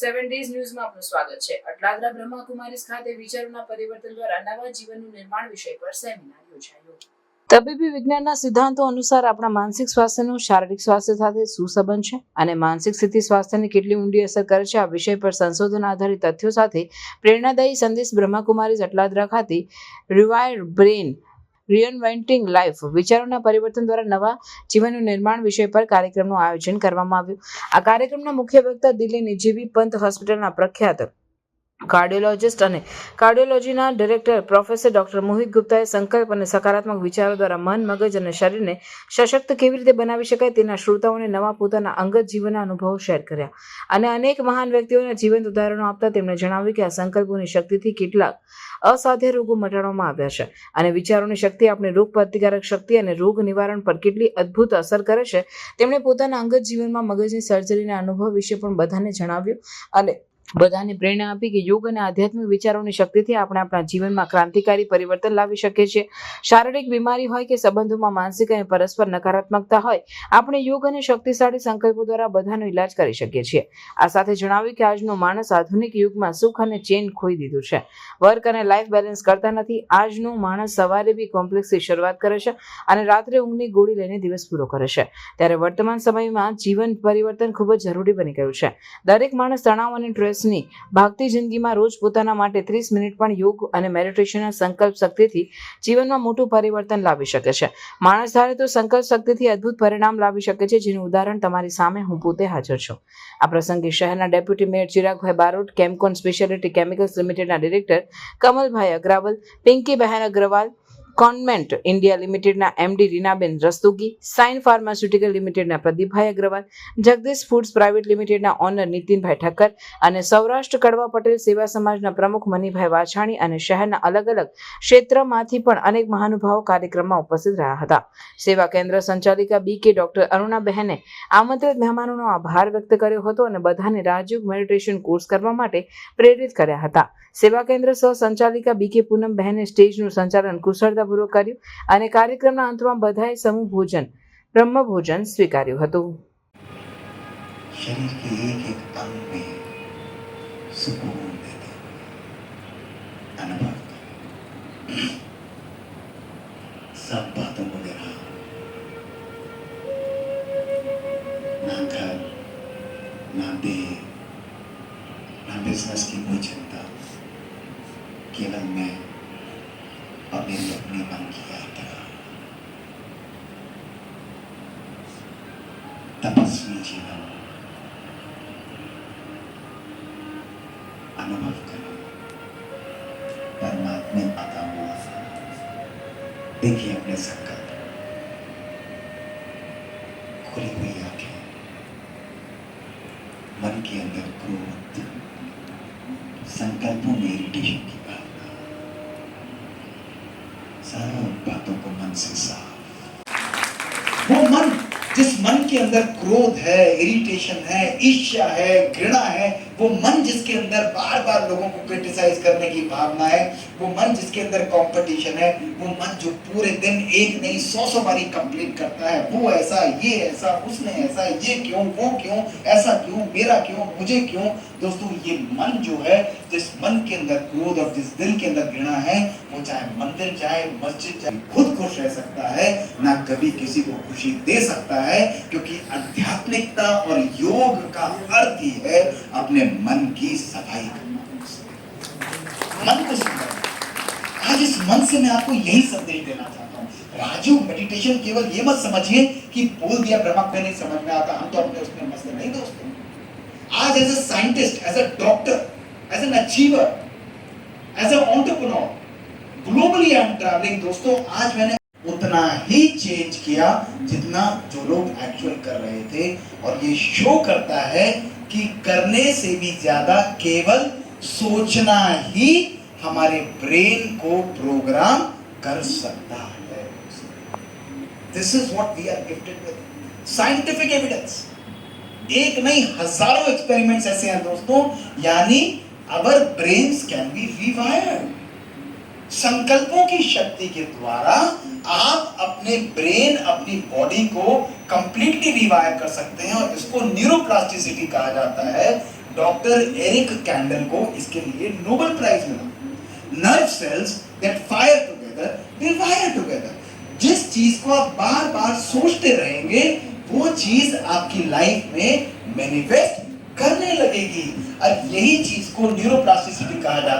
સેવન ન્યૂઝમાં સ્વાગત છે અટલાદરા બ્રહ્માકુમારીસ ખાતે વિચારોના પરિવર્તન દ્વારા નવા જીવનનું નિર્માણ વિષય પર સેમિનાર તબીબી વિજ્ઞાનના સિદ્ધાંતો અનુસાર આપણા માનસિક સ્વાસ્થ્યનું શારીરિક સ્વાસ્થ્ય સાથે સુસંબંધ છે અને માનસિક સ્થિતિ સ્વાસ્થ્યની કેટલી ઊંડી અસર કરે છે આ વિષય પર સંશોધન આધારિત તથ્યો સાથે પ્રેરણાદાયી સંદેશ બ્રહ્માકુમારી જટલાદરા ખાતે રિવાયર બ્રેન રિયનવેન્ટિંગ લાઈફ વિચારોના પરિવર્તન દ્વારા નવા જીવનનું નિર્માણ વિષય પર કાર્યક્રમનું આયોજન કરવામાં આવ્યું આ કાર્યક્રમના મુખ્ય વક્તા દિલ્હીની નિજીવી પંત હોસ્પિટલના પ્રખ્યાત કાર્ડિયોલોજિસ્ટ અને કાર્ડિયોલોજીના ડિરેક્ટર પ્રોફેસર ડોક્ટર મોહિત ગુપ્તાએ સંકલ્પ અને સકારાત્મક વિચારો દ્વારા મન મગજ અને શરીરને સશક્ત કેવી રીતે બનાવી શકાય તેના શ્રોતાઓને નવા પોતાના અંગત જીવનના અનુભવો શેર કર્યા અને અનેક મહાન વ્યક્તિઓના જીવંત ઉદાહરણો આપતા તેમણે જણાવ્યું કે આ સંકલ્પોની શક્તિથી કેટલાક અસાધ્ય રોગો મટાડવામાં આવ્યા છે અને વિચારોની શક્તિ આપણી રોગ પ્રતિકારક શક્તિ અને રોગ નિવારણ પર કેટલી અદ્ભુત અસર કરે છે તેમણે પોતાના અંગત જીવનમાં મગજની સર્જરીના અનુભવ વિશે પણ બધાને જણાવ્યું અને બધાને પ્રેરણા આપી કે યોગ અને આધ્યાત્મિક વિચારોની શક્તિથી આપણે આપણા જીવનમાં ક્રાંતિકારી પરિવર્તન લાવી શકીએ છીએ શારીરિક બીમારી હોય કે સંબંધોમાં માનસિક અને પરસ્પર નકારાત્મકતા હોય આપણે યોગ અને શક્તિશાળી સંકલ્પો દ્વારા બધાનો ઇલાજ કરી શકીએ છીએ આ સાથે જણાવ્યું કે આજનો માણસ આધુનિક યુગમાં સુખ અને ચેન ખોઈ દીધું છે વર્ક અને લાઈફ બેલેન્સ કરતા નથી આજનો માણસ સવારે બી કોમ્પ્લેક્સથી શરૂઆત કરે છે અને રાત્રે ઊંઘની ગોળી લઈને દિવસ પૂરો કરે છે ત્યારે વર્તમાન સમયમાં જીવન પરિવર્તન ખૂબ જ જરૂરી બની ગયું છે દરેક માણસ તણાવ અને સ્ટ્રેસ વર્ષની ભાગતી જિંદગીમાં રોજ પોતાના માટે ત્રીસ મિનિટ પણ યોગ અને મેડિટેશનના સંકલ્પ શક્તિથી જીવનમાં મોટું પરિવર્તન લાવી શકે છે માણસ ધારે તો સંકલ્પ શક્તિથી અદ્ભુત પરિણામ લાવી શકે છે જેનું ઉદાહરણ તમારી સામે હું પોતે હાજર છું આ પ્રસંગે શહેરના ડેપ્યુટી મેયર ચિરાગભાઈ બારોટ કેમકોન સ્પેશિયાલિટી કેમિકલ્સ લિમિટેડના ડિરેક્ટર કમલભાઈ અગ્રવાલ પિંકી બહેન અગ્રવાલ કોન્વેન્ટ ઇન્ડિયા લિમિટેડના એમડી રીનાબેન રસ્તુગી સાઇન ફાર્માસ્યુટિકલ લિમિટેડના પ્રદીપભાઈ અગ્રવાલ જગદીશ ફૂડ્સ પ્રાઇવેટ લિમિટેડના ઓનર નીતિનભાઈ ઠક્કર અને સૌરાષ્ટ્ર કડવા પટેલ સેવા સમાજના પ્રમુખ મનીભાઈ વાછાણી અને શહેરના અલગ અલગ ક્ષેત્રમાંથી પણ અનેક મહાનુભાવો કાર્યક્રમમાં ઉપસ્થિત રહ્યા હતા સેવા કેન્દ્ર સંચાલિકા બી કે ડોક્ટર અરુણાબહેને બહેને આમંત્રિત મહેમાનોનો આભાર વ્યક્ત કર્યો હતો અને બધાને રાજયોગ મેડિટેશન કોર્સ કરવા માટે પ્રેરિત કર્યા હતા સેવા કેન્દ્ર સહ સંચાલિકા બી કે પૂનમ બહેને સ્ટેજનું સંચાલન કુશળતા ભૂરો કર્યું અને કાર્યક્રમના અંતમાં ભાઈ સંગ ભોજન બ્રહ્મ ભોજન સ્વીકાર્યું હતું શરીર કે એક એક અંગ બી સુખ અનુભવ સંપતમ મુરહા મનકાર નદી નદીસન સ્નેહની ઉચ્છંતા કેવળ મે पवित्र अपने मन की यात्रा तपस्वी जीवन अनुभव करो परमात्मा पता हुआ देखिए अपने संकल्प खुली हुई आंखें मन के अंदर क्रोध संकल्पों में इरिटेशन की Sana magpatungkuman si Sa. Woman! जिस मन के अंदर क्रोध है इरिटेशन है ईर्ष्या है घृणा है वो मन जिसके अंदर बार बार लोगों को क्रिटिसाइज करने की भावना है वो मन जिसके अंदर कंपटीशन है वो मन जो पूरे दिन एक नहीं सौ सौ बारी कंप्लीट करता है वो ऐसा ये ऐसा उसने ऐसा ये क्यों वो क्यों ऐसा क्यों मेरा क्यों मुझे क्यों दोस्तों ये मन जो है जिस मन के अंदर क्रोध और जिस दिल के अंदर घृणा है वो चाहे मंदिर चाहे मस्जिद चाहे खुद खुश रह सकता है ना कभी किसी को खुशी दे सकता है है क्योंकि आध्यात्मिकता और योग का अर्थ ही है अपने मन की सफाई करना मन को सफाई आज इस मन से मैं आपको यही संदेश देना चाहता हूँ राजू मेडिटेशन केवल ये मत समझिए कि बोल दिया ब्रह्मक नहीं समझ में आता हम तो अपने उसमें मस्त नहीं दोस्तों आज as a scientist as a doctor as an achiever as entrepreneur globally I am travelling दोस्तों आज मैंने उतना ही चेंज किया जितना जो लोग एक्चुअल कर रहे थे और ये शो करता है कि करने से भी ज्यादा केवल सोचना ही हमारे ब्रेन को प्रोग्राम कर सकता है this is what we are gifted with scientific evidence एक नहीं हजारों एक्सपेरिमेंट्स ऐसे हैं दोस्तों यानी our brains can be rewired संकल्पों की शक्ति के द्वारा आप अपने ब्रेन अपनी बॉडी को कंप्लीटली रिवाइव कर सकते हैं और इसको न्यूरोप्लास्टिसिटी कहा जाता है डॉक्टर एरिक कैंडल को इसके लिए नोबेल प्राइज मिला nerve cells that fire together they wire together जिस चीज को आप बार बार सोचते रहेंगे वो चीज आपकी लाइफ में मैनिफेस्ट करने लगेगी और यही चीज को न्यूरोप्लास्टिसिटी कहा जाता है